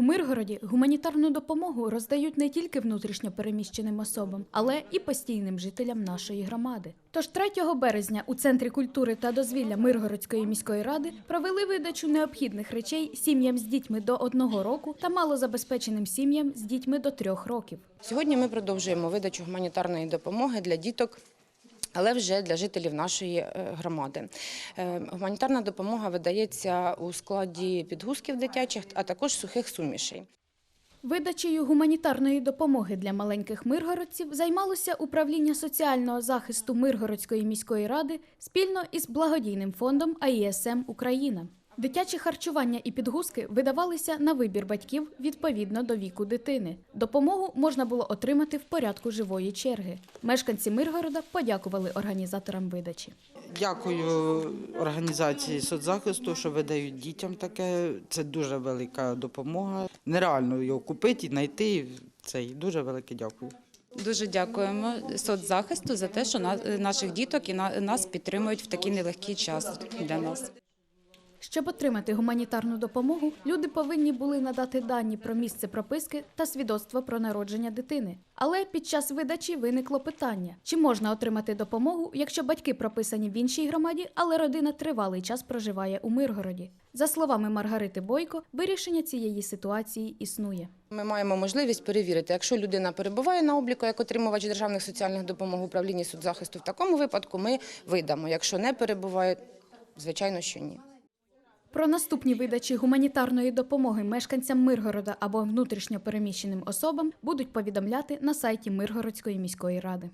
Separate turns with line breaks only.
У Миргороді гуманітарну допомогу роздають не тільки внутрішньо переміщеним особам, але і постійним жителям нашої громади. Тож 3 березня у центрі культури та дозвілля Миргородської міської ради провели видачу необхідних речей сім'ям з дітьми до одного року та малозабезпеченим сім'ям з дітьми до трьох років.
Сьогодні ми продовжуємо видачу гуманітарної допомоги для діток. Але вже для жителів нашої е, громади. Е, Гуманітарна допомога видається у складі підгузків дитячих, а також сухих сумішей.
Видачею гуманітарної допомоги для маленьких миргородців займалося управління соціального захисту Миргородської міської ради спільно із благодійним фондом АІСМ Україна. Дитячі харчування і підгузки видавалися на вибір батьків відповідно до віку дитини. Допомогу можна було отримати в порядку живої черги. Мешканці Миргорода подякували організаторам видачі.
Дякую організації соцзахисту, що видають дітям таке. Це дуже велика допомога. Нереально його купити і знайти. Це дуже велике дякую.
Дуже дякуємо соцзахисту за те, що на- наших діток і на- нас підтримують в такий нелегкий час для нас.
Щоб отримати гуманітарну допомогу, люди повинні були надати дані про місце прописки та свідоцтво про народження дитини. Але під час видачі виникло питання: чи можна отримати допомогу, якщо батьки прописані в іншій громаді, але родина тривалий час проживає у Миргороді? За словами Маргарити Бойко, вирішення цієї ситуації існує.
Ми маємо можливість перевірити, якщо людина перебуває на обліку як отримувач державних соціальних допомог в управлінні соцзахисту, в такому випадку ми видамо. Якщо не перебуває, звичайно, що ні.
Про наступні видачі гуманітарної допомоги мешканцям Миргорода або внутрішньо переміщеним особам будуть повідомляти на сайті Миргородської міської ради.